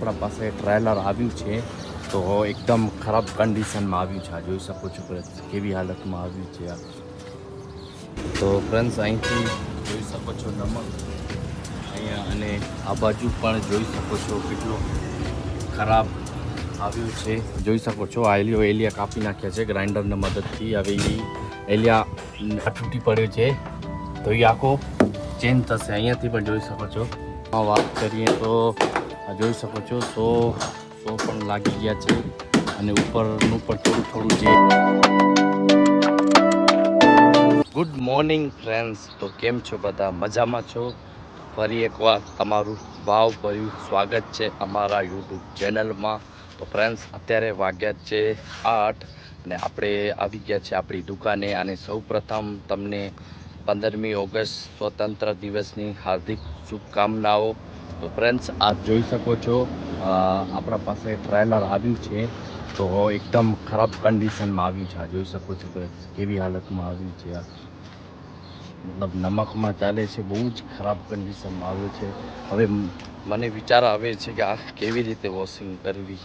આપણા પાસે ટ્રેલર આવ્યું છે, તો એકદમ ખરાબ કન્ડિશનમાં આવ્યું છે. આ જોઈ શકો છો કે કેવી હાલતમાં આવ્યું છે આ. તો ફ્રેન્ડ્સ અહીંથી જોઈ શકો છો નમક. અહીંયા અને આ બાજુ પણ જોઈ શકો છો કેટલું ખરાબ આવ્યું છે. જોઈ શકો છો, આ એલિયો, એલિયા કાપી નાખ્યા છે, ગ્રાઇન્ડરના મદદથી. હવે એ એલિયા તૂટી પડ્યો છે. તો એ આખો ચેન્જ થશે. અહીંયાથી પણ જોઈ શકો છો. વાત કરીએ તો જોઈ શકો છો સો સો પણ લાગી ગયા છે અને ઉપરનું પણ થોડું થોડું જે ગુડ મોર્નિંગ ફ્રેન્ડ્સ તો કેમ છો બધા? મજામાં છો? ફરી એકવાર તમારું ભાવભર્યું સ્વાગત છે અમારા યુટ્યુબ ચેનલમાં તો ફ્રેન્ડ્સ અત્યારે વાગ્યા છે આઠ અને આપણે આવી ગયા છે આપણી દુકાને અને સૌપ્રથમ તમને પંદરમી ઓગસ્ટ સ્વતંત્ર દિવસની હાર્દિક શુભકામનાઓ. તો ફ્રેન્ડ્સ આપ જોઈ શકો છો આપણા પાસે ટ્રેલર આવ્યું છે. તો એકદમ ખરાબ કન્ડિશનમાં આવ્યું છે. આ જોઈ શકો છો કે કેવી હાલતમાં આવ્યું છે આ. મતલબ નમકમાં ચાલે છે, બહુ જ ખરાબ કન્ડિશનમાં આવ્યું છે. હવે મને વિચાર આવે છે કે આ કેવી રીતે વોશિંગ કરવી.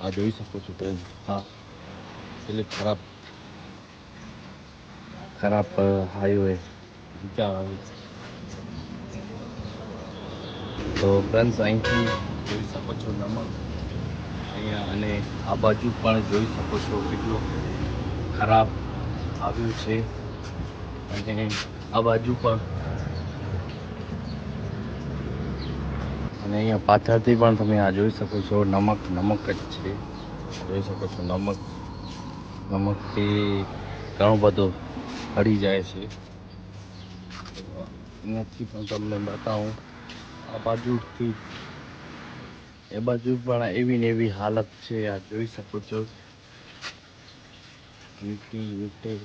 આ જોઈ શકો છો ફ્રેન્ડ હા એટલે ખરાબ ખરાબ હાઈવે વિચાર આવે છે. તો ફ્રેન્ડ્સ અહીંથી જોઈ શકો છો નમક. અહીંયા અને આ બાજુ પણ જોઈ શકો છો કેટલું ખરાબ આવ્યું છે. અને આ બાજુ પણ. અને અહીંયા પાછળથી પણ તમે આ જોઈ શકો છો નમક નમક જ છે. જોઈ શકો છો નમક. નમકથી ઘણું બધું હળી જાય છે. અહીંયાથી પણ તમને બતાવું. આ બાજુથી એ બાજુ પણ એવી ને એવી હાલત છે આ જોઈ શકો છો. મીઠી મીઠી.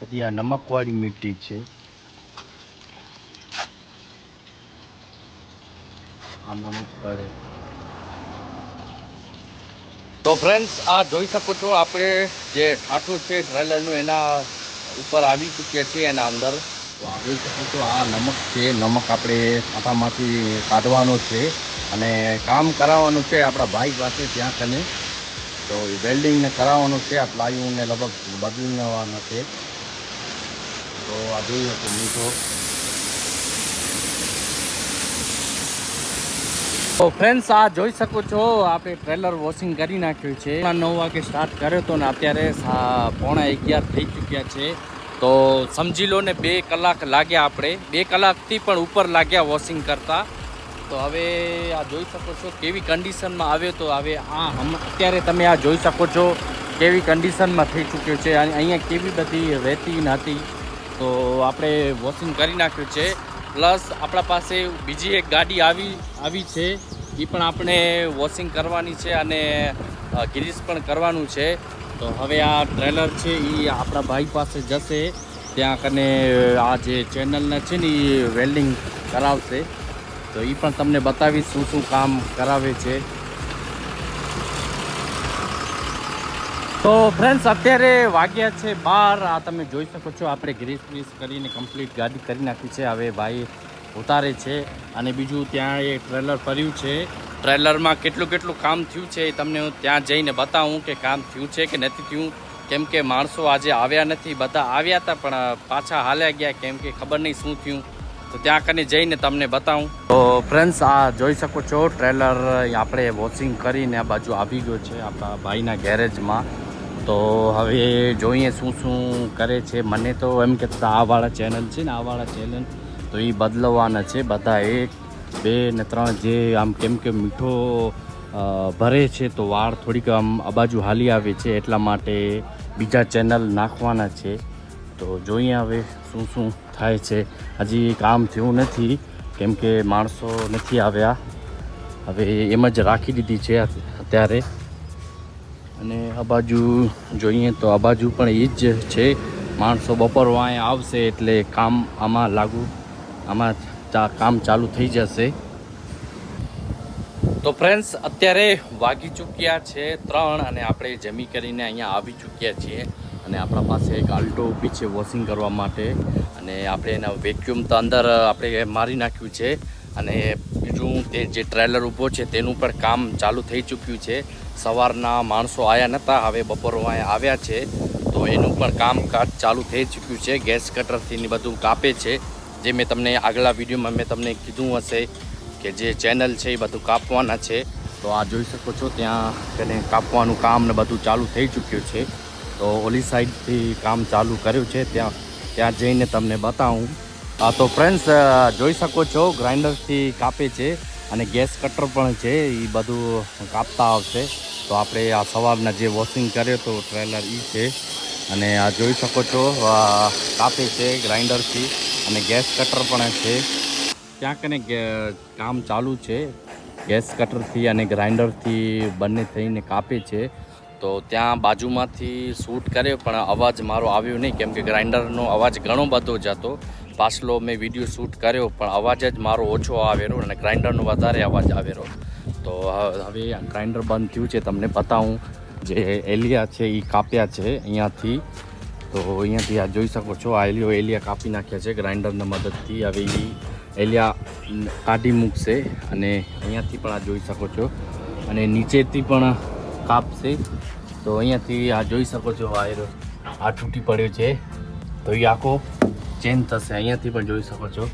બધી આ નમકવાળી મીઠી છે. આ નમકવાળી. તો ફ્રેન્ડ્સ આ જોઈ શકો છો, આપણે જે ઠાઠું છે ટ્રેલરનું એના ઉપર આવી ચૂક્યા છીએ એના અંદર. તો આ નમક છે, નમક આપણે માથામાંથી કાઢવાનો છે અને કામ કરાવવાનું છે આપણા ભાઈ પાસે ત્યાં કને તો વેલ્ડિંગને કરાવવાનું છે, આ પ્લાયુને લગભગ બદલવાના છે. તો આ જોઈએ તો મીઠો તો. ફ્રેન્ડ્સ આ જોઈ શકો છો આપણે ટ્રેલર વોશિંગ કરી નાખ્યું છે. નવ વાગે સ્ટાર્ટ કર્યો હતો ને અત્યારે પોણા અગિયાર થઈ ચૂક્યા છે. તો સમજી લો ને બે કલાક લાગ્યા આપણે. બે કલાકથી પણ ઉપર લાગ્યા વોશિંગ કરતા. તો હવે આ જોઈ શકો છો કેવી કન્ડિશનમાં આવ્યો તો હવે આ હમ- અત્યારે તમે આ જોઈ શકો છો કેવી કન્ડિશનમાં થઈ ચૂક્યું છે. અહીંયા કેવી બધી રહેતી હતી તો આપણે વોશિંગ કરી નાખ્યું છે. પ્લસ આપણા પાસે બીજી એક ગાડી આવી આવી છે. એ પણ આપણે વોશિંગ કરવાની છે અને ગ્રીસ પણ કરવાનું છે. તો હવે આ ટ્રેલર છે એ આપણા ભાઈ પાસે જશે. ત્યાં કને આ જે ચેનલના છે ને એ વેલ્ડિંગ કરાવશે. તો એ પણ તમને બતાવીશ શું શું કામ કરાવે છે. તો ફ્રેન્ડ્સ અત્યારે વાગ્યા છે બાર. આ તમે જોઈ શકો છો, આપણે ગ્રીસ ગ્રીસ કરીને કમ્પ્લીટ ગાડી કરી નાખી છે. હવે ભાઈ ઉતારે છે. અને બીજું ત્યાં એ ટ્રેલર ફર્યું છે. ટ્રેલરમાં કેટલું કેટલું કામ થયું છે એ તમને હું ત્યાં જઈને બતાવું કે કામ થયું છે કે નથી થયું. કેમ કે માણસો આજે આવ્યા નથી, બધા આવ્યા હતા, પણ પાછા હાલ્યા ગયા. કેમ કે ખબર નહીં શું થયું. તો ત્યાં કને જઈને તમને બતાવું. તો ફ્રેન્ડ્સ આ જોઈ શકો છો, ટ્રેલર આપણે વોશિંગ કરીને આ બાજુ આવી ગયો છે આપણા ભાઈના ગેરેજમાં તો હવે જોઈએ શું શું કરે છે. મને તો એમ કે આ વાળા ચેનલ છે ને, આ વાળા ચેનલ તો એ બદલવાના છે. બધા એક બે ને ત્રણ જે આમ કેમ કે મીઠો ભરે છે તો વાળ થોડીક આમ અબાજુ હાલી આવે છે એટલા માટે બીજા ચેનલ નાખવાના છે. તો જોઈએ હવે શું શું થાય છે. હજી કામ થયું નથી, કેમ કે માણસો નથી આવ્યા. હવે એમ જ રાખી દીધી છે અત્યારે. અને આ બાજુ જોઈએ તો આ બાજુ પણ એ જ છે. માણસો બપોર વાંય આવશે એટલે કામ આમાં લાગુ, આમાં કામ ચાલુ થઈ જશે. તો ફ્રેન્ડ્સ અત્યારે વાગી ચૂક્યા છે ત્રણ અને આપણે જમી કરીને અહીંયા આવી ચૂક્યા છીએ. અને આપણા પાસે એક આલ્ટો ઊભી છે વોશિંગ કરવા માટે. અને આપણે એના વેક્યુમ તો અંદર આપણે મારી નાખ્યું છે. અને બીજું તે જે ટ્રેલર ઊભો છે તેનું પણ કામ ચાલુ થઈ ચૂક્યું છે. સવારના માણસો આવ્યા નહોતા હવે બપોરો અહીંયા આવ્યા છે. તો એનું પણ કામકાજ ચાલુ થઈ ચૂક્યું છે. ગેસ કટરથી બધું કાપે છે. જે મેં તમને આગલા વિડીયોમાં મેં તમને કીધું હશે કે જે ચેનલ છે એ બધું કાપવાના છે. તો આ જોઈ શકો છો, ત્યાં તેને કાપવાનું કામ ને બધું ચાલુ થઈ ચૂક્યું છે. તો ઓલી સાઈડથી કામ ચાલુ કર્યું છે, ત્યાં ત્યાં જઈને તમને બતાવું. આ તો ફ્રેન્ડ્સ જોઈ શકો છો, ગ્રાઇન્ડરથી કાપે છે અને ગેસ કટર પણ છે એ બધું કાપતા આવશે. તો આપણે આ સવારના જે વોશિંગ કર્યો તો ટ્રેલર એ છે. અને આ જોઈ શકો છો કાપે છે ગ્રાઇન્ડરથી. અને ગેસ કટર પણ છે. ક્યાંક ને કામ ચાલુ છે. ગેસ કટરથી અને ગ્રાઇન્ડરથી બંને થઈને કાપે છે. તો ત્યાં બાજુમાંથી શૂટ કર્યો પણ અવાજ મારો આવ્યો નહીં. કેમ કે ગ્રાઇન્ડરનો અવાજ ઘણો બધો જ હતો પાછલો મેં વીડિયો શૂટ કર્યો, પણ અવાજ જ મારો ઓછો આવેલો અને ગ્રાઇન્ડરનો વધારે અવાજ આવેલો. તો હવે ગ્રાઇન્ડર બંધ થયું છે, તમને બતાવું. જે એલિયા છે એ કાપ્યા છે અહીંયાથી. તો અહીંયાથી આ જોઈ શકો છો, આ એલિયો એલિયા કાપી નાખ્યા છે ગ્રાઇન્ડરના મદદથી. હવે એ એલિયા કાઢી મૂકશે અને અહીંયાથી પણ આ જોઈ શકો છો. અને નીચેથી પણ કાપશે. તો અહીંયાથી આ જોઈ શકો છો વાયર આ તૂટી પડ્યો છે. તો એ આખો ચેન્જ થશે, અહીંયાથી પણ જોઈ શકો છો.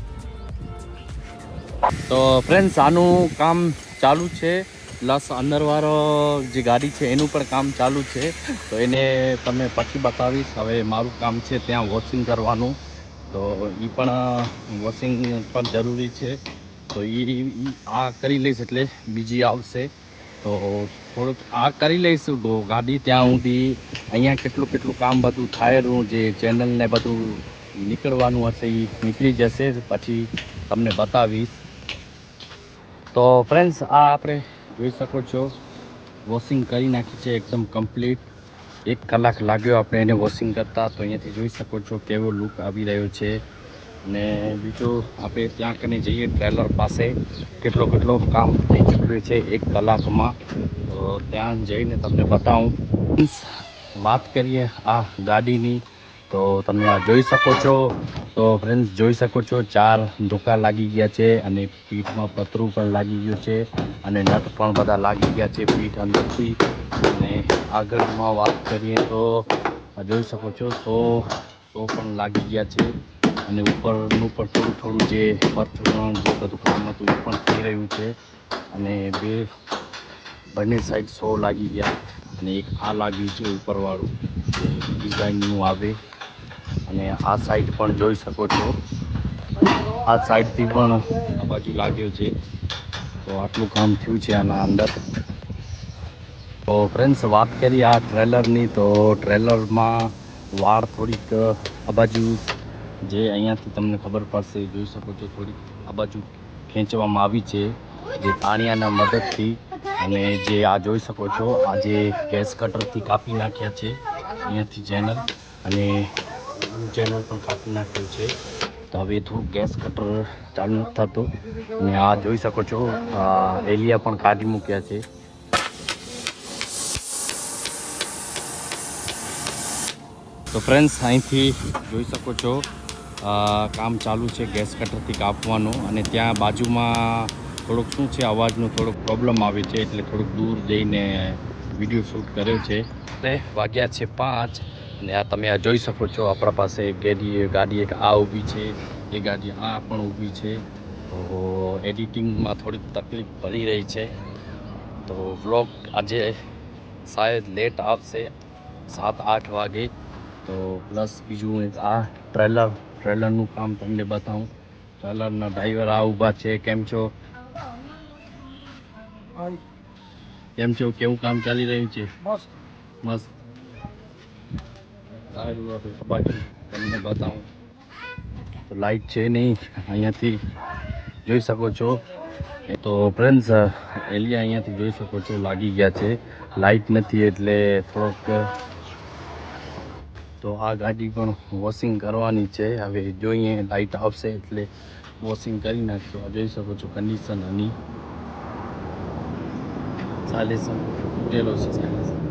તો ફ્રેન્ડ્સ, આનું કામ ચાલુ છે. પ્લસ અંદરવાળો જે ગાડી છે, એનું પણ કામ ચાલુ છે. તો એને તમે પછી બતાવીશ. હવે મારું કામ છે ત્યાં વોશિંગ કરવાનું. તો એ પણ વોશિંગ પણ જરૂરી છે. તો એ આ કરી લઈશ એટલે બીજી આવશે. તો થોડુંક આ કરી લઈશું. ગાડી ત્યાં સુધી અહીંયા કેટલું કેટલું કામ બધું થાયનું જે ચેનલને બધું નીકળવાનું હશે એ નીકળી જશે. પછી તમને બતાવીશ. તો ફ્રેન્ડ્સ આ આપણે જોઈ શકો છો. વોશિંગ કરી નાખી છે એકદમ કમ્પ્લીટ એક કલાક લાગ્યો આપણે એને વોશિંગ કરતા. તો અહીંયાથી જોઈ શકો છો કેવો લુક આવી રહ્યો છે. અને બીજું આપણે ત્યાં કને જઈએ ટ્રેલર પાસે. કેટલો કેટલો કામ થઈ ચૂક્યું છે એક કલાકમાં. તો ત્યાં જઈને તમને બતાવું. વાત કરીએ આ ગાડીની. તો તમે આ જોઈ શકો છો. તો ફ્રેન્ડ્સ જોઈ શકો છો, ચાર ધોકા લાગી ગયા છે અને પીઠમાં પતરું પણ લાગી ગયું છે અને નટ પણ બધા લાગી ગયા છે પીઠ અંદરથી. અને આગળમાં વાત કરીએ તો જોઈ શકો છો, સો સો પણ લાગી ગયા છે. અને ઉપરનું પણ થોડું થોડું જે પતરું જે બધું કામ હતું એ પણ થઈ રહ્યું છે. અને બે, બંને સાઈડ સો લાગી ગયા અને એક આ લાગ્યું છે ઉપરવાળું. ડિઝાઇનનું આવે. અને આ સાઈડ પણ જોઈ શકો છો. આ સાઈડથી પણ આ બાજુ લાગ્યો છે. તો આટલું કામ થયું છે આના અંદર. તો ફ્રેન્ડ્સ વાત કરીએ આ ટ્રેલરની તો ટ્રેલરમાં વાળ થોડીક આ બાજુ જે અહીંયાથી તમને ખબર પડશે, જોઈ શકો છો, થોડીક આ બાજુ ખેંચવામાં આવી છે. જે તાણિયાના મદદથી અને જે આ જોઈ શકો છો, આ જે ગેસ કટરથી કાપી નાખ્યા છે અહીંયાથી ચેનલ અને ચેનલ પણ કાપી નાખ્યું છે. તો હવે થોડું ગેસ કટર ચાલુ નથી થતું. અને આ જોઈ શકો છો એલિયા પણ કાઢી મૂક્યા છે. તો ફ્રેન્ડ્સ અહીંથી જોઈ શકો છો કામ ચાલુ છે ગેસ કટરથી કાપવાનું. અને ત્યાં બાજુમાં થોડુંક શું છે, અવાજનો થોડોક પ્રોબ્લેમ આવે છે, એટલે થોડુંક દૂર જઈને વીડિયો શૂટ કર્યો છે. વાગ્યા છે પાંચ. અને આ તમે આ જોઈ શકો છો આપણા પાસે ગાડી ગાડી એક આ ઊભી છે એ ગાડી આ પણ ઊભી છે. તો એડિટિંગમાં થોડીક તકલીફ પડી રહી છે. તો વ્લોગ આજે શાયદ લેટ આવશે સાત આઠ વાગે. તો પ્લસ બીજું એક આ ટ્રેલર ટ્રેલરનું કામ તમને બતાવું. ટ્રેલરના ડ્રાઈવર આ ઊભા છે કેમ છો? કેમ છો? કેવું કામ ચાલી રહ્યું છે? મસ્ત. હવે બાકી તમને બતાવું. તો લાઈટ છે નહીં, અહીંયાથી જોઈ શકો છો. તો ફ્રેન્ડ્સ, એલિયા અહીંયાથી જોઈ શકો છો, લાગી ગયા છે. લાઈટ નથી એટલે થોડોક, તો આ ગાડી પણ વોશિંગ કરવાની છે. હવે જોઈએ, લાઈટ આવશે એટલે વોશિંગ કરી નાખશું. આ જોઈ શકો છો કન્ડિશન આની. સાયલેન્સર તૂટેલો છે સાયલેન્સર